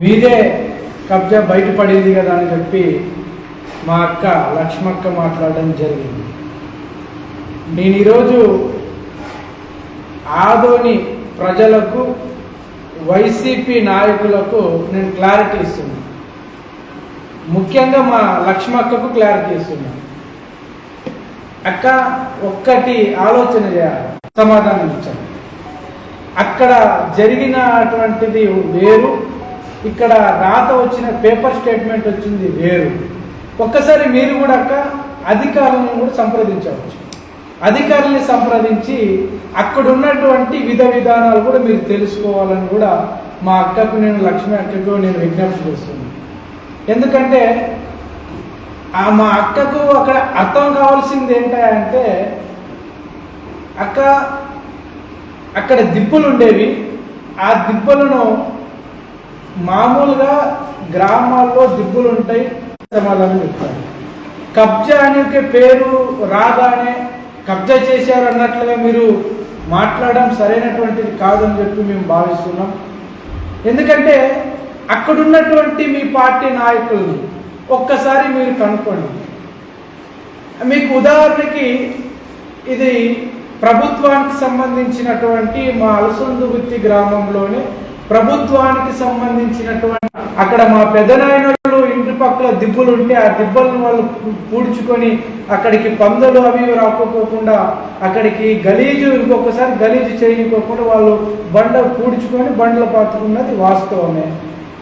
మీదే కబ్జా బయటపడింది కదా అని చెప్పి మా అక్క లక్ష్మక్క మాట్లాడడం జరిగింది. నేను ఈరోజు ఆదోని ప్రజలకు వైసీపీ నాయకులకు నేను క్లారిటీ ఇస్తున్నాను ముఖ్యంగా మా లక్ష్మక్కకు క్లారిటీ ఇస్తున్నాను అక్క ఒక్కటి ఆలోచన చేయాలి సమాధానం ఇచ్చాను అక్కడ జరిగినటువంటిది వేరు ఇక్కడ రాత వచ్చిన పేపర్ స్టేట్మెంట్ వచ్చింది వేరు. ఒక్కసారి మీరు కూడా అక్క అధికారులను కూడా సంప్రదించవచ్చు. అధికారుల్ని సంప్రదించి అక్కడ ఉన్నటువంటి విధ విధానాలు కూడా మీరు తెలుసుకోవాలని కూడా మా అక్కకు నేను లక్ష్మి అక్కకు నేను విజ్ఞప్తి చేస్తున్నాను. ఎందుకంటే ఆ మా అక్కకు అక్కడ అర్థం కావాల్సింది ఏంటంటే అక్క అక్కడ దిబ్బలు ఉండేవి ఆ దిబ్బలను మామూలుగా గ్రామాల్లో దిబ్బలు ఉంటాయి సమాధానం చెప్తారు. కబ్జా అనే పేరు రాగానే కబ్జా చేశారు అన్నట్లుగా మీరు మాట్లాడడం సరైనటువంటిది కాదని చెప్పి మేము భావిస్తున్నాం. ఎందుకంటే అక్కడున్నటువంటి మీ పార్టీ నాయకుల్ని ఒక్కసారి మీరు కనుక్కోండి. మీకు ఉదాహరణకి ఇది ప్రభుత్వానికి సంబంధించినటువంటి మా అలసందుగుత్తి గ్రామంలోనే ప్రభుత్వానికి సంబంధించినటువంటి అక్కడ మా పెదనాయనలు ఇంటి పక్కల దిబ్బలు ఉంటే ఆ దిబ్బలను వాళ్ళు పూడ్చుకొని అక్కడికి పందులు అవి రాకపోకుండా అక్కడికి గలీజు ఇంకొకసారి గలీజు చేయనికోకుండా వాళ్ళు బండ పూడ్చుకొని బండలు పాతుకున్నది వాస్తవమే.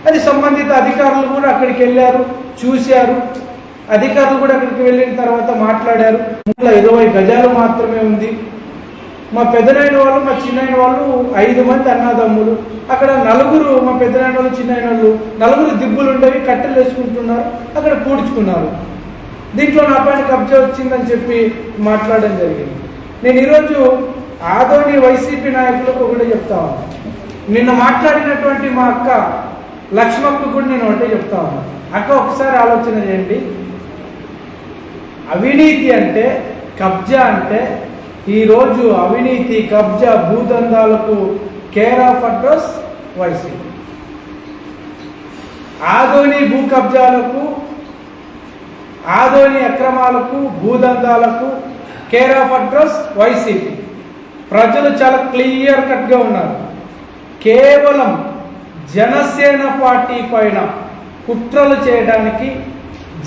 అది సంబంధిత అధికారులు కూడా అక్కడికి వెళ్ళారు చూశారు. అధికారులు కూడా అక్కడికి వెళ్ళిన తర్వాత మాట్లాడారు. మూల ఇరవై గజాలు మాత్రమే ఉంది. మా పెద్దనాయన వాళ్ళు మా చిన్నాయన వాళ్ళు ఐదు మంది అన్నదమ్ములు. అక్కడ నలుగురు మా పెద్దనాయన వాళ్ళు చిన్నాయన వాళ్ళు నలుగురు దిబ్బులు ఉండేవి కట్టెలు వేసుకుంటున్నారు అక్కడ పూడ్చుకున్నారు. దీంట్లో నా పైన కబ్జా వచ్చిందని చెప్పి మాట్లాడడం జరిగింది. నేను ఈరోజు ఆదోని వైసీపీ నాయకులకు ఒకటే చెప్తా ఉన్నా. నిన్న మాట్లాడినటువంటి మా అక్క లక్ష్మక్క కూడా నేను ఒకటే చెప్తా ఉన్నా. అక్క ఒకసారి ఆలోచన చేయండి. అవినీతి అంటే కబ్జా అంటే ఈరోజు అవినీతి కబ్జా భూదందాలకు care of address YCP Adoni భూ కబ్జాలకు ఆదోని అక్రమాలకు భూదందాలకు కేర్ ఆఫ్ అడ్రస్ వైసీపీ ప్రజలు చాలా క్లియర్ కట్గా ఉన్నారు. కేవలం జనసేన పార్టీ పైన కుట్రలు చేయడానికి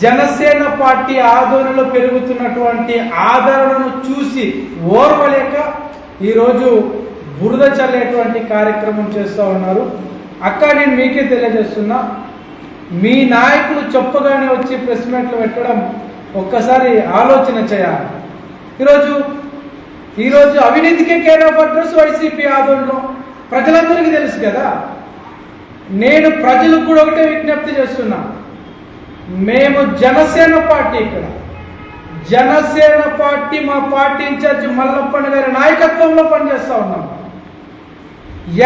జనసేన పార్టీ ఆదోళనలో పెరుగుతున్నటువంటి ఆదరణను చూసి ఓర్వలేక ఈరోజు బురద చల్లేటువంటి కార్యక్రమం చేస్తూ ఉన్నారు. అక్క నేను మీకే తెలియజేస్తున్నా. మీ నాయకులు చెప్పగానే వచ్చి ప్రెస్ మీట్లు పెట్టడం ఒక్కసారి ఆలోచన చేయాలి. ఈరోజు ఈరోజు అవినీతికే కేర్ ఆఫ్ అడ్రస్ వైసీపీ ఆధ్వర్యంలో ప్రజలందరికీ తెలుసు కదా. నేను ప్రజలు కూడా ఒకటే విజ్ఞప్తి చేస్తున్నా. మేము జనసేన పార్టీ ఇక్కడ. జనసేన పార్టీ మా పార్టీ ఇన్ఛార్జ్ మల్లప్పని గారి నాయకత్వంలో పనిచేస్తూ ఉన్నాం.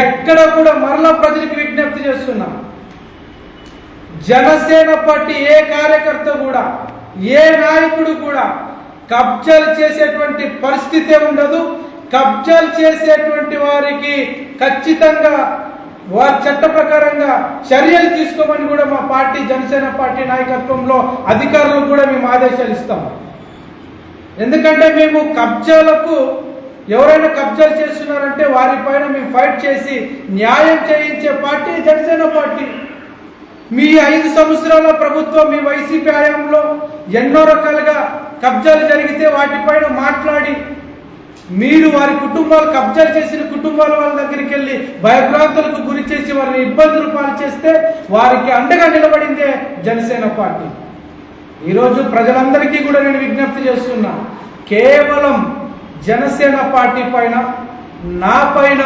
ఎక్కడ కూడా మరలా ప్రజలకు విజ్ఞప్తి చేస్తున్నాం. జనసేన పార్టీ ఏ కార్యకర్త కూడా ఏ నాయకుడు కూడా కబ్జాలు చేసేటువంటి పరిస్థితే ఉండదు. కబ్జాలు చేసేటువంటి వారికి ఖచ్చితంగా వారి చట్ట ప్రకారంగా చర్యలు తీసుకోమని కూడా మా పార్టీ జనసేన పార్టీ నాయకత్వంలో అధికారులు కూడా మేము ఆదేశాలు ఇస్తాం. ఎందుకంటే మేము కబ్జాలకు ఎవరైనా కబ్జాలు చేస్తున్నారంటే వారిపైన మేము ఫైట్ చేసి న్యాయం చేయించే పార్టీ జనసేన పార్టీ. మీ ఐదు సంవత్సరాల ప్రభుత్వం మీ వైసీపీ హయాంలో ఎన్నో రకాలుగా కబ్జాలు జరిగితే వాటిపైన మాట్లాడి మీరు వారి కుటుంబాలు కబ్జాలు చేసిన కుటుంబాల వాళ్ళ దగ్గరికి వెళ్ళి భయభ్రాంతులకు గురి చేసి వారిని ఇబ్బందులు పాలు చేస్తే వారికి అండగా నిలబడిందే జనసేన పార్టీ. ఈరోజు ప్రజలందరికీ కూడా నేను విజ్ఞప్తి చేస్తున్నా కేవలం జనసేన పార్టీ పైన నా పైన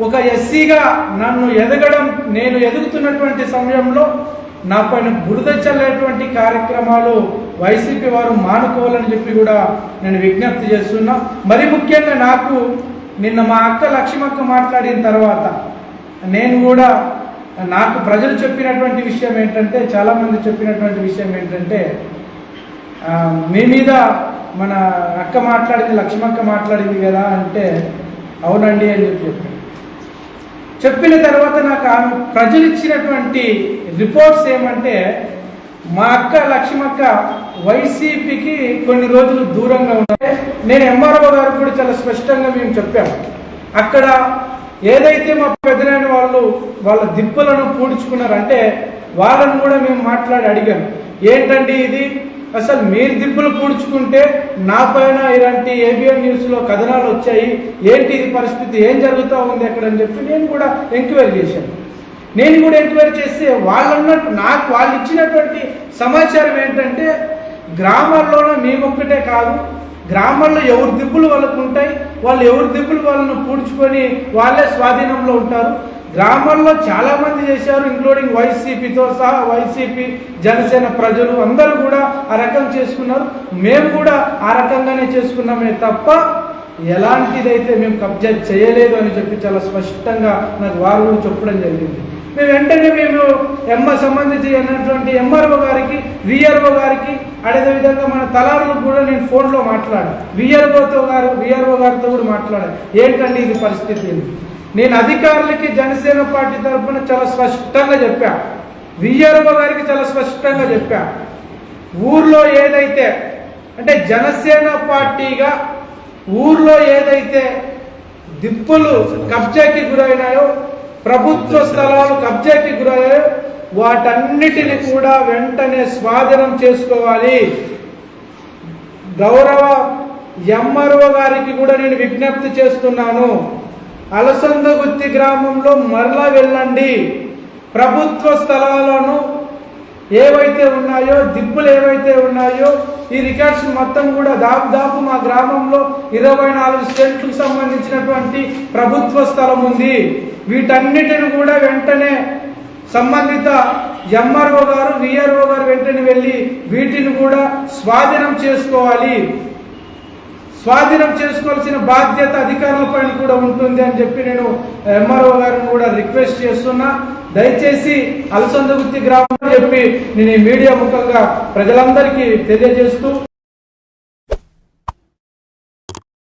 ఒక ఎస్సీగా నన్ను ఎదగడం నేను ఎదుగుతున్నటువంటి సమయంలో నా పైన బురద చల్లేటువంటి కార్యక్రమాలు వైసీపీ వారు మానుకోవాలని చెప్పి కూడా నేను విజ్ఞప్తి చేస్తున్నా. మరి ముఖ్యంగా నాకు నిన్న మా అక్క లక్ష్మక్క మాట్లాడిన తర్వాత నేను కూడా నాకు ప్రజలు చెప్పినటువంటి విషయం ఏంటంటే చాలామంది చెప్పినటువంటి విషయం ఏంటంటే మీ మీద మన అక్క మాట్లాడింది లక్ష్మక్క మాట్లాడింది కదా అంటే అవునండి అని చెప్పి చెప్పాను చెప్పిన తర్వాత నాకు ఆమె ప్రజలు ఇచ్చినటువంటి రిపోర్ట్స్ ఏమంటే మా అక్క లక్ష్మక్క వైసీపీకి కొన్ని రోజులు దూరంగా ఉంటే నేను ఎంఆర్ఓ గారు కూడా చాలా స్పష్టంగా మేము చెప్పాము అక్కడ ఏదైతే మా పెద్దలైన వాళ్ళు వాళ్ళ దిప్పులను పూడ్చుకున్నారంటే వాళ్ళని కూడా మేము మాట్లాడి అడిగాం. ఏంటండి ఇది? అసలు మీరు దిప్పులు పూడ్చుకుంటే నా పైన ఇలాంటి ఏబిఎన్ న్యూస్లో కథనాలు వచ్చాయి. ఏంటి ఇది పరిస్థితి? ఏం జరుగుతూ ఉంది అక్కడ అని చెప్పి నేను కూడా ఎంక్వైరీ చేశాను. నేను కూడా ఎంక్వైరీ చేస్తే వాళ్ళన్నట్టు నాకు వాళ్ళు ఇచ్చినటువంటి సమాచారం ఏంటంటే గ్రామాల్లోనే మేమొక్కటే కాదు గ్రామాల్లో ఎవరి దిబ్బులు వాళ్ళకు ఉంటాయి వాళ్ళు ఎవరి దిబ్బులు వాళ్ళను పూడ్చుకొని వాళ్ళే స్వాధీనంలో ఉంటారు. గ్రామాల్లో చాలా మంది చేశారు ఇంక్లూడింగ్ వైసీపీతో సహా వైసీపీ జనసేన ప్రజలు అందరూ కూడా ఆ రకం చేసుకున్నారు. మేము కూడా ఆ రకంగానే చేసుకున్నామే తప్ప ఎలాంటిదైతే మేము కబ్జా చేయలేదు అని చెప్పి చాలా స్పష్టంగా నాకు వారు చెప్పడం జరిగింది. మేము వెంటనే మేము ఎమ్మ సంబంధించి అయినటువంటి ఎంఆర్ఓ గారికి విఆర్ఓ గారికి అదేవిధంగా మన తలారులకు కూడా నేను ఫోన్లో మాట్లాడాను. విఆర్ఓతో గారు విఆర్ఓ గారితో కూడా మాట్లాడాను. ఏంటండి ఇది పరిస్థితి? నేను అధికారులకి జనసేన పార్టీ తరఫున చాలా స్పష్టంగా చెప్పా. విఆర్ఓ గారికి చాలా స్పష్టంగా చెప్పా. ఊర్లో ఏదైతే అంటే జనసేన పార్టీగా ఊర్లో ఏదైతే దిప్పులు కబ్జాకి గురైనాయో ప్రభుత్వ స్థలాలు కబ్జాకి గురయ్యాయో వాటన్నిటిని కూడా వెంటనే స్వాధీనం చేసుకోవాలి. గౌరవ ఎంఆర్ఓ గారికి కూడా నేను విజ్ఞప్తి చేస్తున్నాను. అలసందగుత్తి గ్రామంలో మరలా వెళ్ళండి. ప్రభుత్వ స్థలాలను ఏవైతే ఉన్నాయో దిప్పులు ఏవైతే ఉన్నాయో ఈ రికార్డ్స్ మొత్తం కూడా దాదాపు మా గ్రామంలో ఇరవై నాలుగు సెంట్లకు సంబంధించినటువంటి ప్రభుత్వ స్థలం ఉంది. వీటన్నిటిని కూడా వెంటనే సంబంధిత ఎంఆర్ఓ గారు విఆర్ఓ గారు వెంటనే వెళ్ళి వీటిని కూడా స్వాధీనం చేసుకోవాలి. స్వాధీనం చేసుకోవాల్సిన బాధ్యత అధికారుల పైన కూడా ఉంటుంది అని చెప్పి నేను ఎంఆర్ఓ గారిని కూడా రిక్వెస్ట్ చేస్తున్నా. దయచేసి అలసందగుత్తి గ్రామం చెప్పి నేను ఈ మీడియా ముఖంగా ప్రజలందరికీ తెలియజేస్తూ